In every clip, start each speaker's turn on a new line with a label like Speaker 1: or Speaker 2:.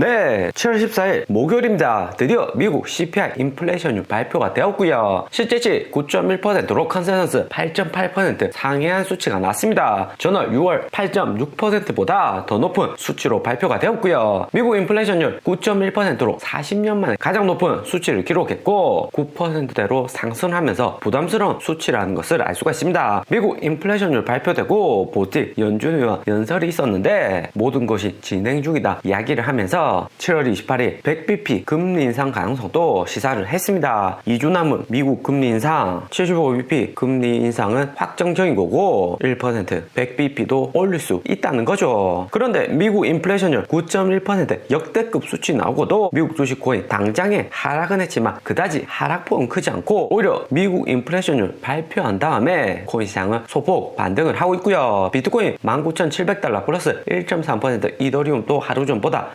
Speaker 1: 네, 7월 14일 목요일입니다. 드디어 미국 CPI 인플레이션율 발표가 되었고요. 실제치 9.1%로 컨센서스 8.8% 상회한 수치가 났습니다. 전월 6월 8.6%보다 더 높은 수치로 발표가 되었고요. 미국 인플레이션율 9.1%로 40년 만에 가장 높은 수치를 기록했고 9%대로 상승하면서 부담스러운 수치라는 것을 알 수가 있습니다. 미국 인플레이션율 발표되고 보틱 연준 의원 연설이 있었는데 모든 것이 진행 중이다 이야기를 하면서 7월 28일 100bp 금리 인상 가능성도 시사를 했습니다. 2주 남은 미국 금리 인상 75bp 금리 인상은 확정적인 거고 1% 100bp도 올릴 수 있다는 거죠. 그런데 미국 인플레이션율 9.1% 역대급 수치 나오고도 미국 주식 코인 당장에 하락은 했지만 그다지 하락폭은 크지 않고 오히려 미국 인플레이션율 발표한 다음에 코인 시장은 소폭 반등을 하고 있고요. 비트코인 19,700달러 플러스 1.3% 이더리움도 하루 전보다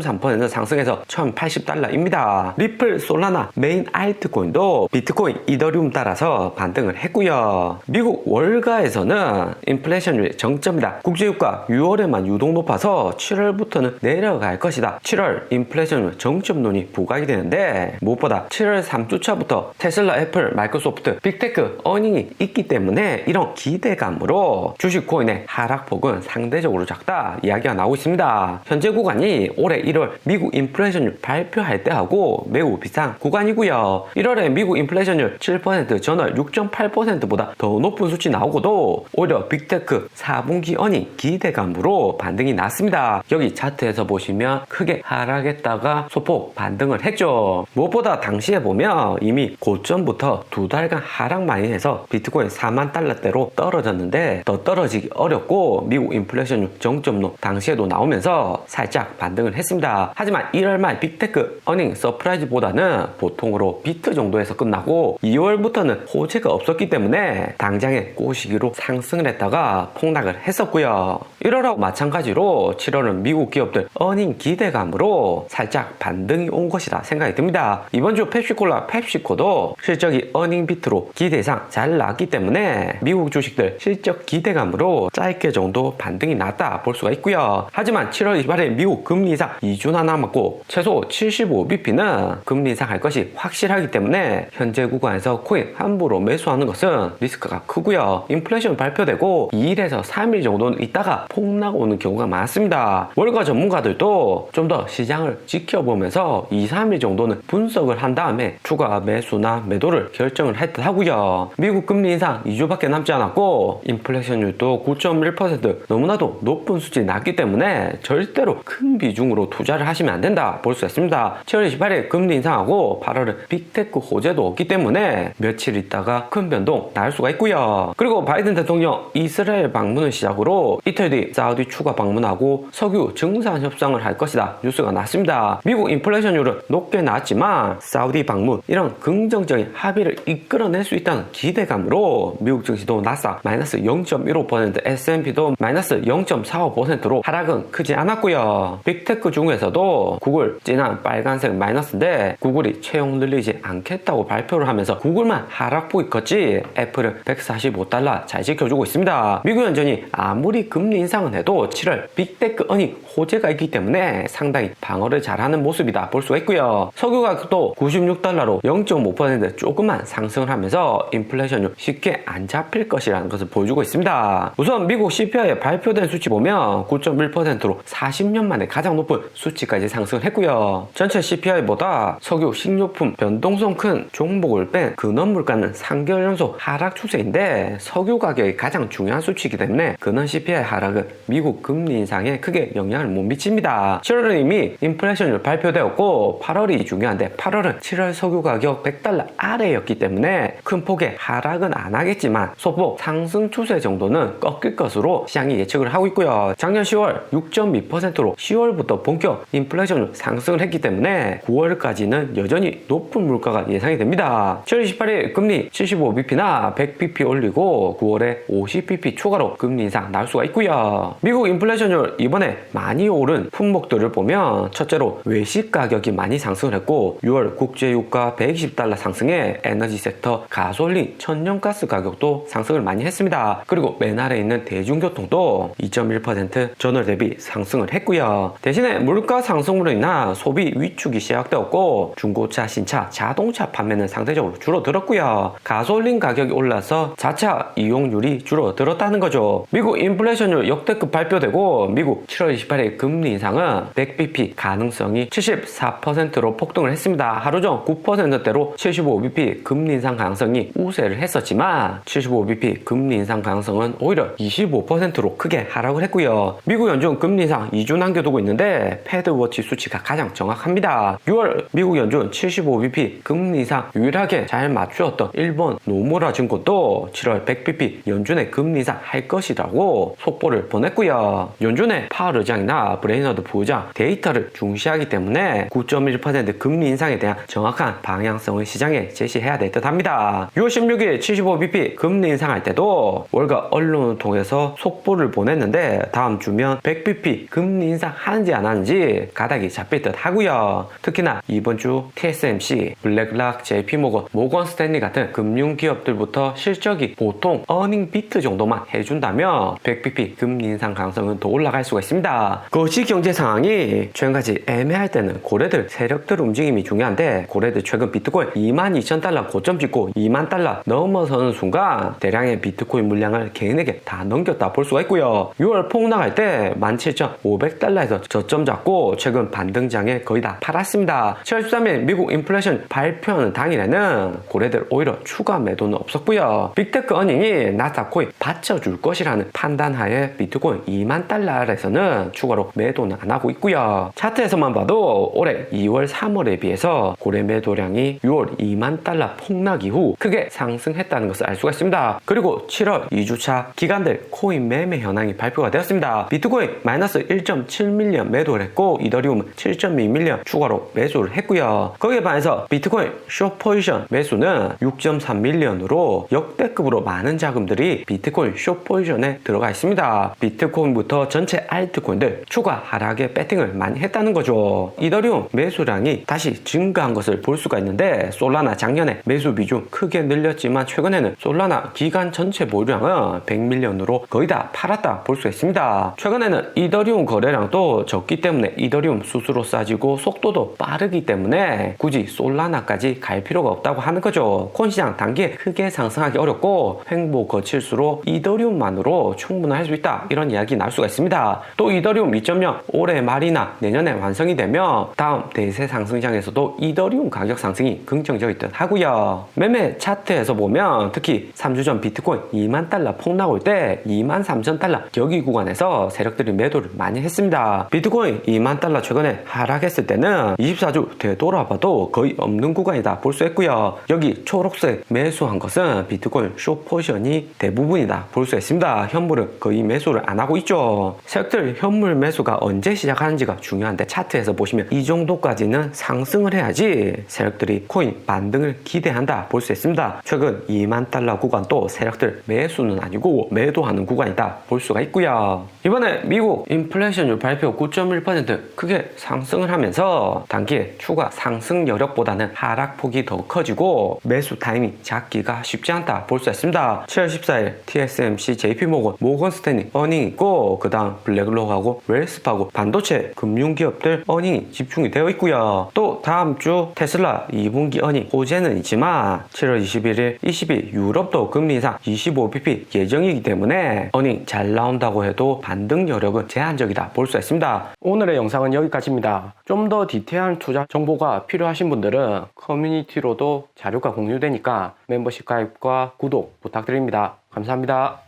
Speaker 1: 3.3% 상승해서 1,080달러입니다. 리플, 솔라나, 메인 알트코인도 비트코인, 이더리움 따라서 반등을 했고요. 미국 월가에서는 인플레이션율 정점이다. 국제유가 6월에만 유독 높아서 7월부터는 내려갈 것이다. 7월 인플레이션율 정점론이 부각이 되는데 무엇보다 7월 3주차부터 테슬라, 애플, 마이크로소프트, 빅테크 어닝이 있기 때문에 이런 기대감으로 주식 코인의 하락폭은 상대적으로 작다 이야기가 나오고 있습니다. 현재 구간이 올해 1월 미국 인플레이션율 발표할 때하고 매우 비싼 구간이고요. 1월에 미국 인플레이션율 7% 전월 6.8%보다 더 높은 수치 나오고도 오히려 빅테크 4분기 어닝 기대감으로 반등이 났습니다. 여기 차트에서 보시면 크게 하락했다가 소폭 반등을 했죠. 무엇보다 당시에 보면 이미 고점부터 두 달간 하락 많이 해서 비트코인 4만 달러대로 떨어졌는데 더 떨어지기 어렵고 미국 인플레이션율 정점로 당시에도 나오면서 살짝 반등을 했습니다. 하지만 1월 말 빅테크 어닝 서프라이즈보다는 보통으로 비트 정도에서 끝나고 2월부터는 호재가 없었기 때문에 당장에 꼬시기로 상승을 했다가 폭락을 했었고요. 1월하고 마찬가지로 7월은 미국 기업들 어닝 기대감으로 살짝 반등이 온 것이라 생각이 듭니다. 이번 주 펩시콜라 펩시코도 실적이 어닝 비트로 기대 이상 잘 나왔기 때문에 미국 주식들 실적 기대감으로 짧게 정도 반등이 났다 볼 수가 있고요. 하지만 7월 28일 미국 금리 인상 2주나 남았고 최소 75bp는 금리 인상할 것이 확실하기 때문에 현재 구간에서 코인 함부로 매수하는 것은 리스크가 크고요. 인플레이션 발표되고 2일에서 3일 정도는 있다가 폭락 오는 경우가 많습니다. 월가 전문가들도 좀 더 시장을 지켜보면서 2, 3일 정도는 분석을 한 다음에 추가 매수나 매도를 결정을 할듯 하고요. 미국 금리 인상 2주밖에 남지 않았고 인플레이션율도 9.1% 너무나도 높은 수준이 났기 때문에 절대로 큰 비중으로 투자를 하시면 안 된다 볼 수 있습니다. 7월 28일 금리 인상하고 8월은 빅테크 호재도 없기 때문에 며칠 있다가 큰 변동 날 수가 있고요. 그리고 바이든 대통령 이스라엘 방문을 시작으로 이틀 뒤 사우디 추가 방문하고 석유 증산 협상을 할 것이다 뉴스가 났습니다. 미국 인플레이션율은 높게 나왔지만 사우디 방문 이런 긍정적인 합의를 이끌어낼 수 있다는 기대감으로 미국 증시도 나스닥 마이너스 0.15% S&P도 마이너스 0.45%로 하락은 크지 않았고요. 빅테크 중에서도 구글 진한 빨간색 마이너스인데 구글이 채용 늘리지 않겠다고 발표를 하면서 구글만 하락폭이 컸지 애플은 145달러 잘 지켜주고 있습니다. 미국 연준이 아무리 금리 인상은 해도 7월 빅테크 어닝 호재가 있기 때문에 상당히 방어를 잘하는 모습이다 볼 수가 있고요. 석유 가격도 96달러로 0.5% 조금만 상승을 하면서 인플레이션율 쉽게 안 잡힐 것이라는 것을 보여주고 있습니다. 우선 미국 CPI 발표된 수치 보면 9.1%로 40년 만에 가장 높은 수치까지 상승을 했고요. 전체 CPI보다 석유, 식료품 변동성 큰 종목을 뺀 근원 물가는 3개월 연속 하락 추세인데 석유 가격이 가장 중요한 수치이기 때문에 근원 CPI 하락은 미국 금리 인상에 크게 영향을 못 미칩니다. 7월은 이미 인플레이션율 발표되었고 8월이 중요한데 8월은 7월 석유 가격 100달러 아래였기 때문에 큰 폭의 하락은 안 하겠지만 소폭 상승 추세 정도는 꺾일 것으로 시장이 예측을 하고 있고요. 작년 10월 6.2%로 10월부터 본격 인플레이션 상승을 했기 때문에 9월까지는 여전히 높은 물가가 예상이 됩니다. 7월 28일 금리 75bp나 100bp 올리고 9월에 50bp 추가로 금리 인상 나올 수가 있고요. 미국 인플레이션율 이번에 많이 오른 품목들을 보면 첫째로 외식 가격이 많이 상승을 했고 6월 국제유가 120달러 상승에 에너지 섹터 가솔린, 천연가스 가격도 상승을 많이 했습니다. 그리고 맨 아래 있는 대중교통도 2.1% 전월 대비 상승을 했고요. 대신에 물가 상승으로 인한 소비 위축이 시작되었고 중고차, 신차, 자동차 판매는 상대적으로 줄어들었고요. 가솔린 가격이 올라서 자차 이용률이 줄어들었다는 거죠. 미국 인플레이션율 역대급 발표되고 미국 7월 28일 금리 인상은 100bp 가능성이 74%로 폭등을 했습니다. 하루 전 9%대로 75bp 금리 인상 가능성이 우세를 했었지만 75bp 금리 인상 가능성은 오히려 25%로 크게 하락을 했고요. 미국 연준 금리 인상 2주 남겨두고 있는데 패드워치 수치가 가장 정확합니다. 6월 미국 연준 75bp 금리 인상 유일하게 잘 맞추었던 일본 노무라 증권도 7월 100bp 연준의 금리 인상 할 것이라고 속보를 보냈고요. 연준의 파월 의장이나 브레이너드 부의장 데이터를 중시하기 때문에 9.1% 금리 인상에 대한 정확한 방향성을 시장에 제시해야 될 듯 합니다. 6월 16일 75bp 금리 인상할 때도 월가 언론을 통해서 속보를 보냈는데 다음 주면 100bp 금리 인상 하는지 안 하는지 가닥이 잡힐 듯 하고요. 특히나 이번 주 TSMC, 블랙락, JP모건, 모건 스탠리 같은 금융 기업들부터 실적이 보통 어닝 비트 정도만 해준다면 100bp 금리 인상 가능성은 더 올라갈 수가 있습니다. 거시 경제 상황이 최근까지 애매할 때는 고래들 세력들 움직임이 중요한데 고래들 최근 비트코인 22,000달러 고점 찍고 2만 달러 넘어서는 순간 대량의 비트코인 물량을 개인에게 다 넘겼다 볼 수가 있고요. 6월 폭락할 때 17,500달러에서 저점 잡고 최근 반등장에 거의 다 팔았습니다. 7월 13일 미국 인플레이션 발표하는 당일에는 고래들 오히려 추가 매도는 없었고요. 빅테크 어닝이 코인 받쳐줄 것이라는 판단하에 비트코인 2만 달러에서는 추가로 매도는 안 하고 있고요. 차트에서만 봐도 올해 2월, 3월에 비해서 고래 매도량이 6월 2만 달러 폭락 이후 크게 상승했다는 것을 알 수가 있습니다. 그리고 7월 2주차 기관들 코인 매매 현황이 발표가 되었습니다. 비트코인 마이너스 1.7밀리언 매도 를 했고 이더리움은 7.2밀리언 추가로 매수를 했고요. 거기에 반해서 비트코인 숏 포지션 매수는 6.3밀리언으로 역대급으로 많은 자금들이 비트코인 숏 포지션에 들어가 있습니다. 비트코인부터 전체 알트코인들 추가 하락에 배팅을 많이 했다는 거죠. 이더리움 매수량이 다시 증가한 것을 볼 수가 있는데 솔라나 작년에 매수 비중 크게 늘렸지만 최근에는 솔라나 기간 전체 보유량은 100밀리언으로 거의 다 팔았다 볼 수 있습니다. 최근에는 이더리움 거래량도 적기 때문에 이더리움 수수료 싸지고 속도도 빠르기 때문에 굳이 솔라나까지 갈 필요가 없다고 하는 거죠. 코인 시장 단기에 크게 상승하기 어렵고 횡보 거칠수록 이더리움만으로 충분할 수 있다 이런 이야기 나올 수가 있습니다. 또 이더리움 2.0 올해 말이나 내년에 완성이 되면 다음 대세 상승장에서도 이더리움 가격 상승이 긍정적일 듯 하고요. 매매 차트에서 보면 특히 3주 전 비트코인 2만 달러 폭락 올 때 2만 3천 달러 여기 구간에서 세력들이 매도를 많이 했습니다. 비트코인 2만 달러 최근에 하락했을 때는 24주 되돌아봐도 거의 없는 구간이다 볼 수 있고요. 여기 초록색 매수한 것은 비트코인 숏 포지션이 대부분이다 볼 수 있습니다. 현물은 거의 매수를 안 하고 있죠. 세력들 현물 매수가 언제 시작하는지가 중요한데 차트에서 보시면 이 정도까지는 상승을 해야지 세력들이 코인 반등을 기대한다 볼 수 있습니다. 최근 2만 달러 구간도 세력들 매수는 아니고 매도하는 구간이다 볼 수가 있고요. 이번에 미국 인플레이션율 발표 9.1% 크게 상승을 하면서 단기에 추가 상승 여력보다는 하락폭이 더 커지고 매수 타이밍 잡기가 쉽지 않다 볼 수 있습니다. 7월 14일 TSMC, JP모건, 모건 스탠리 어닝 있고 그 다음 블랙록하고 웰스파고 반도체 금융기업들 어닝이 집중이 되어 있고요. 또 다음 주 테슬라 2분기 어닝 호재는 있지만 7월 21일, 20일 유럽도 금리 인상 25bp 예정이기 때문에 어닝 잘 나온다고 해도 반등 여력은 제한적이다 볼 수 있습니다.
Speaker 2: 오늘의 영상은 여기까지입니다. 좀 더 디테일한 투자 정보가 필요하신 분들은 커뮤니티로도 자료가 공유되니까 멤버십 가입과 구독 부탁드립니다. 감사합니다.